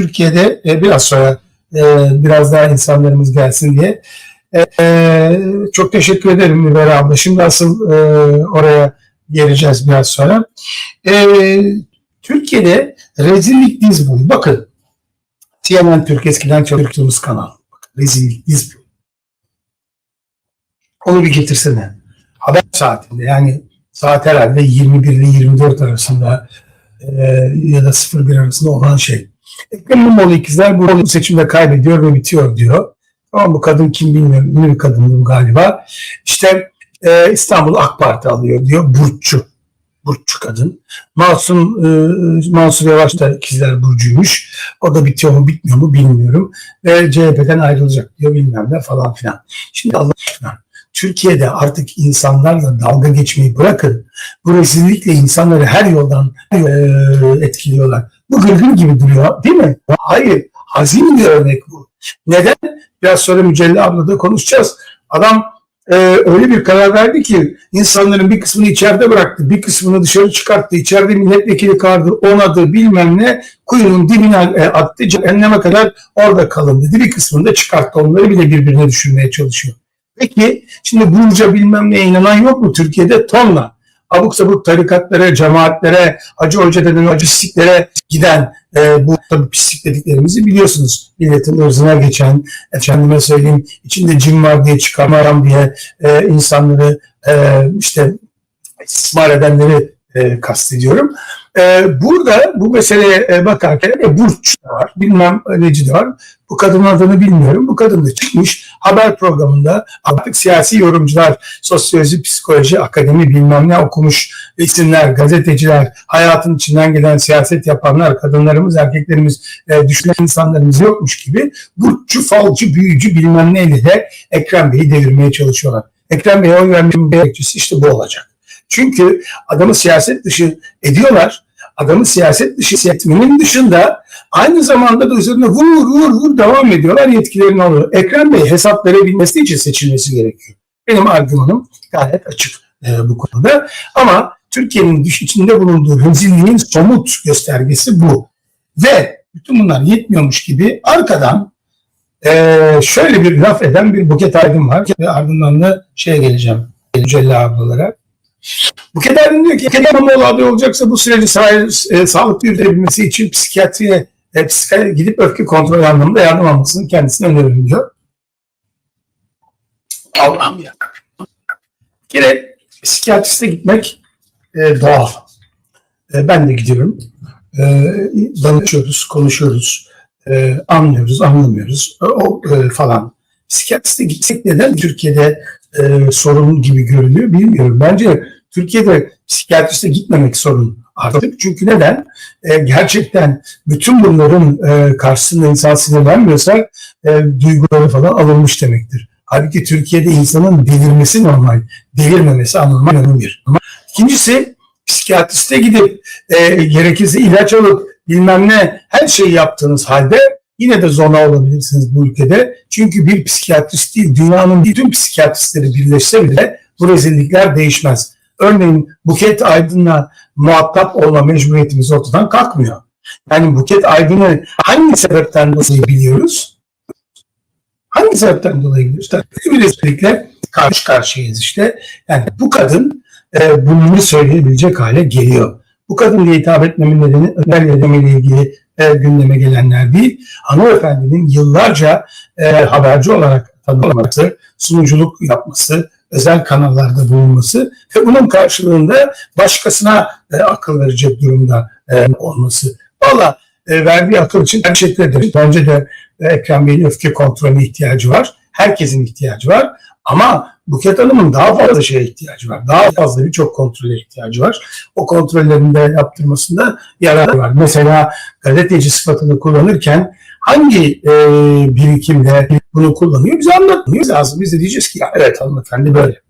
Türkiye'de e, biraz sonra e, biraz daha insanlarımız gelsin diye. E, e, çok teşekkür ederim Nibera abla. Şimdi asıl e, oraya geleceğiz biraz sonra. E, Türkiye'de rezillik diz boyu. Bakın CNN Türk eskiden çalıştığımız kanal. Rezillik diz boyu. Onu bir getirsene. Haber saatinde yani saat herhalde 21 ile 24 arasında e, ya da 01 arasında olan şey. Ekrem İmamoğlu ikizler bu seçimde kaybediyor ve bitiyor diyor. Ama bu kadın kim bilmiyorum. Ünlü bir kadındı galiba. İşte e, İstanbul AK Parti alıyor diyor. Burççu. Burççu kadın. Masum, e, Mansur Yavaş da ikizler Burcu'ymuş. O da bitiyor mu bitmiyor mu bilmiyorum. Ve CHP'den ayrılacak diyor bilmem ne falan filan. Şimdi Allah aşkına Türkiye'de artık insanlarla dalga geçmeyi bırakın. Bu rezillikle insanları her yoldan e, etkiliyorlar. Bu gırgır gibi duruyor değil mi? Hayır. Hazin bir örnek bu. Neden? Biraz sonra Mücella abla da konuşacağız. Adam e, öyle bir karar verdi ki insanların bir kısmını içeride bıraktı, bir kısmını dışarı çıkarttı. İçeride milletvekili kardı, onadı bilmem ne. Kuyunun dibine e, attı, cehenneme kadar orada kalın dedi. Bir kısmını da çıkarttı. Onları bile birbirine düşürmeye çalışıyor. Peki şimdi Burca bilmem neye inanan yok mu Türkiye'de? Tonla. Abuk sabuk tarikatlara, cemaatlere, Hacı Hoca denen o pisliklere giden e, bu tabii pislik dediklerimizi biliyorsunuz. Milletin ırzına geçen, efendime söyleyeyim içinde cin var diye çıkarmaram diye e, insanları e, işte istismar edenleri e, kastediyorum. E, burada bu meseleye e, bakarken e, Burç da var, bilmem neci de var. Bu kadının adını bilmiyorum. Bu kadın da çıkmış haber programında artık siyasi yorumcular, sosyoloji, psikoloji, akademi bilmem ne okumuş isimler, gazeteciler, hayatın içinden gelen siyaset yapanlar, kadınlarımız, erkeklerimiz, e, düşünen insanlarımız yokmuş gibi burççu, falcı, büyücü bilmem neyle de Ekrem Bey'i devirmeye çalışıyorlar. Ekrem Bey'e oy vermenin gerekçesi işte bu olacak. Çünkü adamı siyaset dışı ediyorlar. Adamı siyaset dışı etmenin dışında aynı zamanda da üzerine vur vur vur devam ediyorlar yetkilerini alıyor. Ekrem Bey hesap verebilmesi için seçilmesi gerekiyor. Benim argümanım gayet açık e, bu konuda. Ama Türkiye'nin içinde bulunduğu rezilliğin somut göstergesi bu. Ve bütün bunlar yetmiyormuş gibi arkadan e, şöyle bir laf eden bir Buket Aydın var. Ve ardından da şeye geleceğim. Cella ablalara. Buket Aydın diyor ki İmamoğlu aday olacaksa bu süreci e, sağlıklı yürütebilmesi için psikiyatriye e, psikiyatre gidip öfke kontrol anlamında yardım almasını kendisine öneririm diyor. Allah'ım ya. Kere psikiyatriste gitmek e, doğal. E, ben de gidiyorum. E, danışıyoruz, konuşuyoruz, e, anlıyoruz, anlamıyoruz e, o e, falan. Psikiyatriste gitsek neden Türkiye'de e, sorun gibi görünüyor bilmiyorum. Bence Türkiye'de psikiyatriste gitmemek sorun artık. Çünkü neden? E, gerçekten bütün bunların e, karşısında insan sinirlenmiyorsa e, duyguları falan alınmış demektir. Halbuki Türkiye'de insanın delirmesi normal, delirmemesi anormal bir. İkincisi psikiyatriste gidip e, gerekirse ilaç alıp bilmem ne her şeyi yaptığınız halde yine de zona olabilirsiniz bu ülkede. Çünkü bir psikiyatrist değil, dünyanın bütün psikiyatristleri birleşse bile bu rezillikler değişmez. Örneğin Buket Aydın'la muhatap olma mecburiyetimiz ortadan kalkmıyor. Yani Buket Aydın'ı hangi sebepten dolayı biliyoruz? Hangi sebepten dolayı biliyoruz? Tabii bir rezillikle karşı karşıyayız işte. Yani bu kadın e, bunu söyleyebilecek hale geliyor. Bu kadın diye hitap etmemin nedeni özel ile ilgili e, gündeme gelenler değil. Hanımefendinin yıllarca e, haberci olarak tanınması, sunuculuk yapması, özel kanallarda bulunması ve bunun karşılığında başkasına e, akıl verecek durumda e, olması. Valla e, verdiği akıl için teşekkür ederim. Bence de e, Ekrem Bey'in öfke kontrolüne ihtiyacı var. Herkesin ihtiyacı var. Ama Buket Hanım'ın daha fazla şeye ihtiyacı var. Daha fazla birçok kontrole ihtiyacı var. O kontrollerini de yaptırmasında yarar var. Mesela gazeteci sıfatını kullanırken hangi e, birikimle bunu kullanıyor bize anlatmamız lazım. Biz de diyeceğiz ki ya evet hanımefendi böyle.